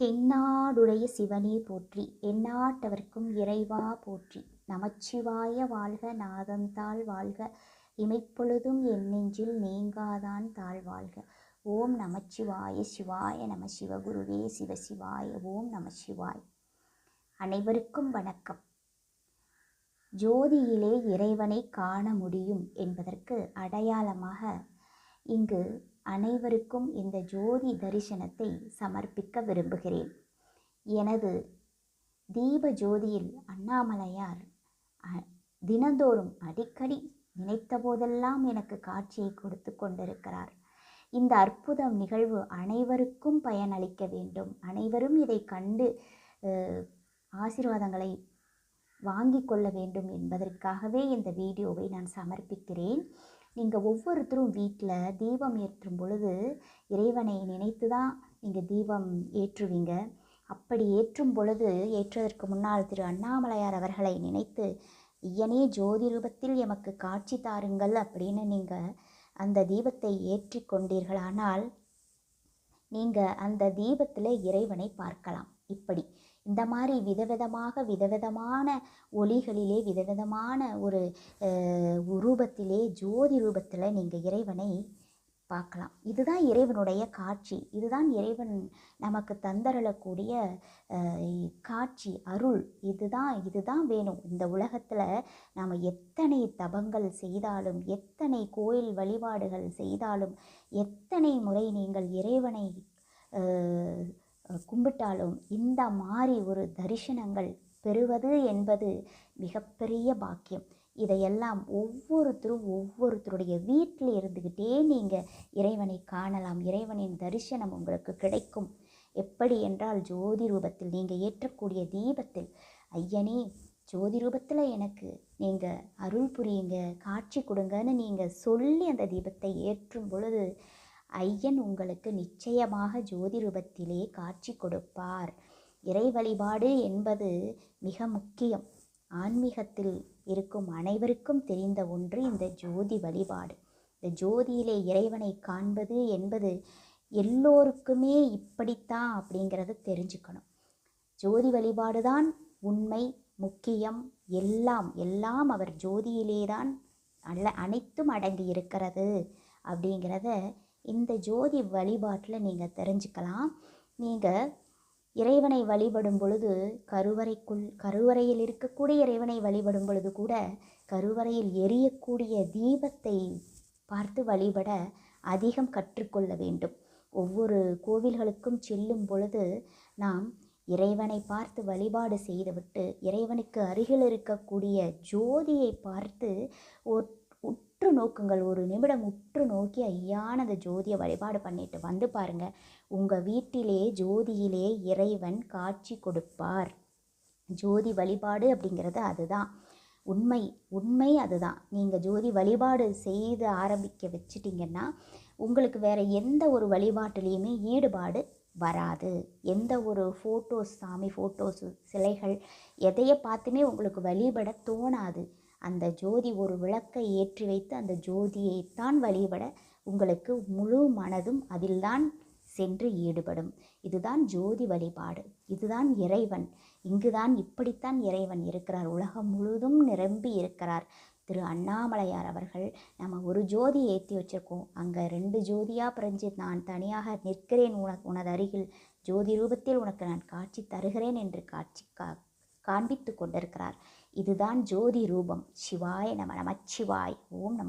தென்னாடுடைய சிவனே போற்றி எந்நாட்டவர்க்கும் இறைவா போற்றி. நமச்சிவாய வாழ்க நாதந்தாள் வாழ்க இமைப்பொழுதும் என் நெஞ்சில் நீங்காதான் தாழ் வாழ்க. ஓம் நமச்சிவாய சிவாய நம சிவகுருவே சிவசிவாய ஓம் நம சிவாய் அனைவருக்கும் வணக்கம். ஜோதியிலே இறைவனை காண முடியும் என்பதற்கு அடையாளமாக இங்கு அனைவருக்கும் இந்த ஜோதி தரிசனத்தை சமர்ப்பிக்க விரும்புகிறேன். எனது தீப ஜோதியில் அண்ணாமலையார் தினந்தோறும் அடிக்கடி நினைத்த போதெல்லாம் எனக்கு காட்சியை கொடுத்து கொண்டிருக்கிறார். இந்த அற்புதம் நிகழ்வு அனைவருக்கும் பயனளிக்க வேண்டும். அனைவரும் இதை கண்டு ஆசீர்வாதங்களை வாங்கிக் கொள்ள வேண்டும் என்பதற்காகவே இந்த வீடியோவை நான் சமர்ப்பிக்கிறேன். நீங்கள் ஒவ்வொருத்தரும் வீட்டில் தீபம் ஏற்றும் பொழுது இறைவனை நினைத்து தான் நீங்கள் தீபம் ஏற்றுவீங்க. அப்படி ஏற்றும் பொழுது ஏற்றுவதற்கு முன்னால் திரு அண்ணாமலையார் அவர்களை நினைத்து ஐயனே ஜோதி ரூபத்தில் எமக்கு காட்சி தாருங்கள் அப்படின்னு நீங்கள் அந்த தீபத்தை ஏற்றி கொண்டீர்களானால் நீங்கள் அந்த தீபத்தில் இறைவனை பார்க்கலாம். இப்படி இந்த மாதிரி விதவிதமாக விதவிதமான ஒளிகளிலே விதவிதமான ஒரு ரூபத்திலே ஜோதி ரூபத்தில் நீங்கள் இறைவனை பார்க்கலாம். இதுதான் இறைவனுடைய காட்சி. இதுதான் இறைவன் நமக்கு தந்தரளக்கூடிய காட்சி அருள். இதுதான் இதுதான் வேணும். இந்த உலகத்தில் நாம் எத்தனை தபங்கள் செய்தாலும் எத்தனை கோயில் வழிபாடுகள் செய்தாலும் எத்தனை முறை நீங்கள் இறைவனை கும்பிட்டாலும் இந்த மாதிரி ஒரு தரிசனங்கள் பெறுவது என்பது மிகப்பெரிய பாக்கியம். இதையெல்லாம் ஒவ்வொருத்தரும் ஒவ்வொருத்தருடைய வீட்டில் இருந்துக்கிட்டே நீங்கள் இறைவனை காணலாம். இறைவனின் தரிசனம் உங்களுக்கு கிடைக்கும். எப்படி என்றால் ஜோதி ரூபத்தில் நீங்கள் ஏற்றக்கூடிய தீபத்தில் ஐயனே ஜோதி ரூபத்தில் எனக்கு நீங்கள் அருள் புரியுங்க காட்சி கொடுங்கன்னு நீங்கள் சொல்லி அந்த தீபத்தை ஏற்றும் பொழுது ஐயன் உங்களுக்கு நிச்சயமாக ஜோதி ரூபத்திலே காட்சி கொடுப்பார். இறை வழிபாடு என்பது மிக முக்கியம். ஆன்மீகத்தில் இருக்கும் அனைவருக்கும் தெரிந்த ஒன்று இந்த ஜோதி வழிபாடு. இந்த ஜோதியிலே இறைவனை காண்பது என்பது எல்லோருக்குமே இப்படித்தான் அப்படிங்கிறத தெரிஞ்சுக்கணும். ஜோதி வழிபாடு தான் உண்மை முக்கியம் எல்லாம் எல்லாம் அவர் ஜோதியிலே தான் அல்ல அனைத்தும் அடங்கி இருக்கிறது அப்படிங்கிறத இந்த ஜோதி வழிபாட்டில் நீங்கள் தெரிஞ்சுக்கலாம். நீங்கள் இறைவனை வழிபடும் பொழுது கருவறைக்குள் கருவறையில் இருக்கக்கூடிய இறைவனை வழிபடும் பொழுது கூட கருவறையில் எரியக்கூடிய தீபத்தை பார்த்து வழிபட அதிகம் கற்றுக்கொள்ள வேண்டும். ஒவ்வொரு கோவில்களுக்கும் செல்லும் பொழுது நாம் இறைவனை பார்த்து வழிபாடு செய்துவிட்டு இறைவனுக்கு அருகில் இருக்கக்கூடிய ஜோதியை பார்த்து ஒ- உற்று நோக்குங்கள் ஒரு நிமிடம் உற்று நோக்கி ஐயான அந்த ஜோதியை வழிபாடு பண்ணிட்டு வந்து பாருங்க. உங்கள் வீட்டிலே ஜோதியிலே இறைவன் காட்சி கொடுப்பார். ஜோதி வழிபாடு அப்படிங்கிறது அதுதான். உண்மை உண்மை அதுதான். நீங்கள் ஜோதி வழிபாடு செய்து ஆரம்பிக்க வச்சிட்டிங்கன்னா உங்களுக்கு வேறு எந்த ஒரு வழிபாட்டுலேயுமே ஈடுபாடு வராது. எந்த ஒரு ஃபோட்டோஸ் சாமி ஃபோட்டோஸ் சிலைகள் எதையை பார்த்துமே உங்களுக்கு வழிபட தோணாது. அந்த ஜோதி ஒரு விளக்கை ஏற்றி வைத்து அந்த ஜோதியைத்தான் வழிபட உங்களுக்கு முழு மனதும் அதில்தான் சென்று ஈடுபடும். இதுதான் ஜோதி வழிபாடு. இதுதான் இறைவன். இங்குதான் இப்படித்தான் இறைவன் இருக்கிறார். உலகம் முழுதும் நிரம்பி இருக்கிறார். திரு அண்ணாமலையார் அவர்கள் நம்ம ஒரு ஜோதி ஏற்றி வச்சிருக்கோம். அங்கே ரெண்டு ஜோதியாக பிரிஞ்சு நான் தனியாக நிற்கிறேன். உனக்கு உனது அருகில் ஜோதி ரூபத்தில் உனக்கு நான் காட்சி தருகிறேன் என்று காட்சி கா காண்பித்து கொண்டிருக்கிறார். இதுதான் ஜோதி ரூபம் சிவாய நம நமச்சிவாய். ஓம் நம